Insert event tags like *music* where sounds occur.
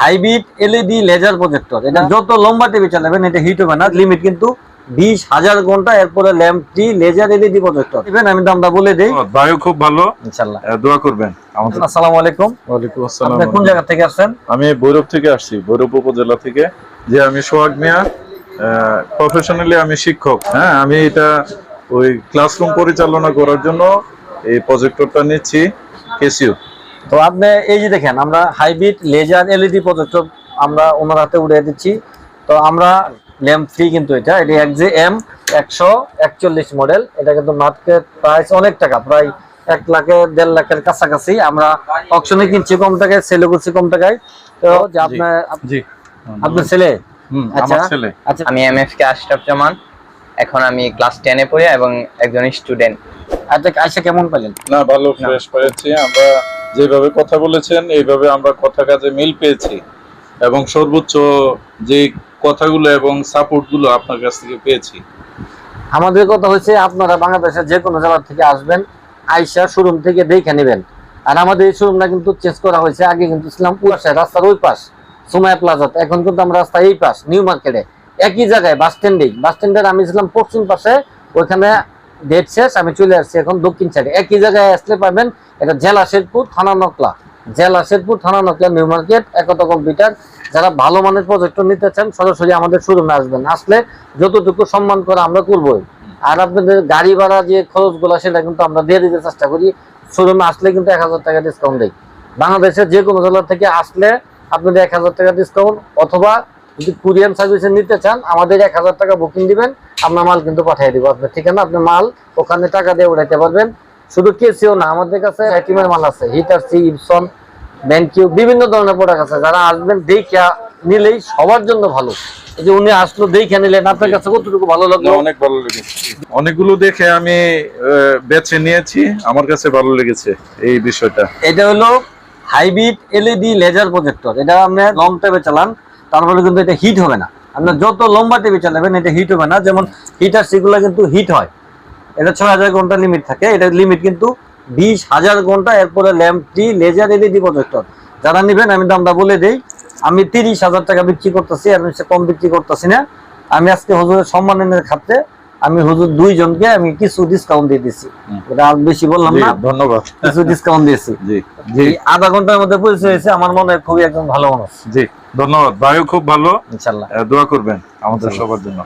Hybrid LED laser projector. এটা যত লম্বা টিভি চালাবেন এটা হিট হবে না লিমিট কিন্তু বিশ হাজার ঘণ্টা এরপরে ল্যাম্পটি লেজার এলইডি প্রজেক্টর। ইভেন আমি দামটা বলে দিই। ভাইও খুব ভালো। ইনশাল্লাহ। দোয়া করবেন। আসসালামু আলাইকুম। ওয়ালাইকুম আসসালাম। আপনি কোন জায়গা থেকে আসছেন? আমি ভৈরব থেকে আসছি ভৈরব উপজেলা থেকে। যে আমি সোহাগ মিয়া প্রফেশনালি আমি শিক্ষক। হ্যাঁ আমি এটা ওই ক্লাসরুম পরিচালনা করার জন্য এই প্রজেক্টরটা নিচ্ছি কেসিউ তো আপনি এই যে দেখেন আমরা হাইব্রিড লেজার এলইডি প্রজেক্টর আমরা ওনার হাতে উড়িয়ে দিচ্ছি। তো আমরা ল্যাম্প ফ্রি কিন্তু এটা এটা এক যে এম একশো একচল্লিশ মডেল এটা কিন্তু মার্কেট প্রাইস অনেক টাকা প্রায় এক লাখের দেড় লাখের কাছাকাছি। আমরা অকশনে কিনছি কম টাকায় সেলে করছি কম টাকায়। তো যে আপনার আপনার ছেলে? আচ্ছা। আচ্ছা। আমি M F K Ashraf Zaman এখন আমি ক্লাস টেনে পড়ি এবং একজন স্টুডেন্ট আচ্ছা আইসা কেমন পেলেন না ভালো ফ্রেশ পেয়েছি আমরা যেভাবে কথা বলেছেন, এইভাবে আমরা কথা কাজে মিল পেয়েছি এবং সর্বোচ্চ যে কথাগুলো এবং সাপোর্টগুলো আপনার কাছ থেকে পেয়েছি। আমাদের কথা হচ্ছে, আপনারা বাংলাদেশের যে কোনো জেলা থেকে আসবেন, আইসা শোরুম থেকে দেখে নেবেন। আর আমাদের এই শোরুমটা কিন্তু চেঞ্জ করা হয়েছে, আগে কিন্তু ছিলাম পাশে, রাস্তার ওই পাশ সুমায়া প্লাজাতে। এখন কিন্তু আমরা রাস্তা এই পাশ, নিউ মার্কেটে। একই জায়গায়, বাস স্ট্যান্ডেই বাস স্ট্যান্ডের আমি ছিলাম পশ্চিম পাশে, ওইখানে ডেট শেষ, আমি চলে আসছি এখন দক্ষিণ সাইডে। একই জায়গায় আসলে পাবেন এটা জেলা শেরপুর, থানা নকলা। জেলা শেরপুর, থানা Nakla, new market Ekota computer যারা ভালো মানের প্রজেক্টর নিতে চান, সরাসরি আমাদের শোরুমে আসবেন। আসলে যতটুকু সম্মান করে আমরা করবোই। আর আপনাদের গাড়ি ভাড়া যে খরচগুলো, সেটা কিন্তু আমরা দিয়ে দিতে চেষ্টা করি। শোরুমে আসলে কিন্তু এক হাজার টাকা ডিসকাউন্ট দেয় বাংলাদেশের যে কোনো জেলা থেকে আসলে আপনাদের এক হাজার টাকা ডিসকাউন্ট অথবা যদি কুরিয়ান সার্ভিসে নিতে চান আমাদের এক হাজার টাকা বুকিং দিবেন আপনার মাল কিন্তু পাঠিয়ে দিব। আপনার ঠিকানা আপনি মাল ওখানে টাকা দিয়ে উঠাইতে পারবেন। শুধু কেসিও না আমাদের কাছে আইটিমের মাল আছে। হিটার সি ইপসন ব্যাংকিউ বিভিন্ন ধরনের প্রোডাক্ট আছে। যারা আসবেন দেখে নিলেই সবার জন্য ভালো। যে উনি আসলো দেখে নিলেন আপনার কাছে কতটুকু ভালো লাগল? অনেক ভালো লেগেছে। অনেকগুলো দেখে আমি বেছে নিয়েছি। আমার কাছে ভালো লেগেছে এই বিষয়টা। এটা হলো হাইব্রিড এলইডি লেজার প্রজেক্টর। এটা আপনার লং টাইমে চালান। তারপরে কিন্তু এটা হিট হবে না। আপনার যত লম্বা টিভি চালাবেন এটা হিট হবে না। যেমন হিটার সেগুলো কিন্তু হিট হয়। এটা ছয় হাজার ঘণ্টা লিমিট থাকে। এটা লিমিট কিন্তু বিশ হাজার ঘণ্টা। এরপরে ল্যাম্পটি লেজার এলইডি প্রজেক্টর যারা নেবেন, আমি দামটা বলে দিই। আমি তিরিশ হাজার টাকা বিক্রি করতেছি আর কম বিক্রি করতেছি না। আমি আজকে হজুরের সম্মানের খাতে আমি হুজুর দুইজনকে আমি কিছু ডিসকাউন্ট দিয়ে দিছি। এটা আর বেশি বললাম না। ধন্যবাদ। কিছু ডিসকাউন্ট দিয়েছি। *laughs* জি জি। আধা ঘণ্টার মধ্যে পরিচয় হয়েছে আমার মনে হয় খুবই একজন ভালো মানুষ। জি ধন্যবাদ। ভাইও খুব ভালো। ইনশাল্লাহ। দোয়া করবেন আমাদের সবার জন্য।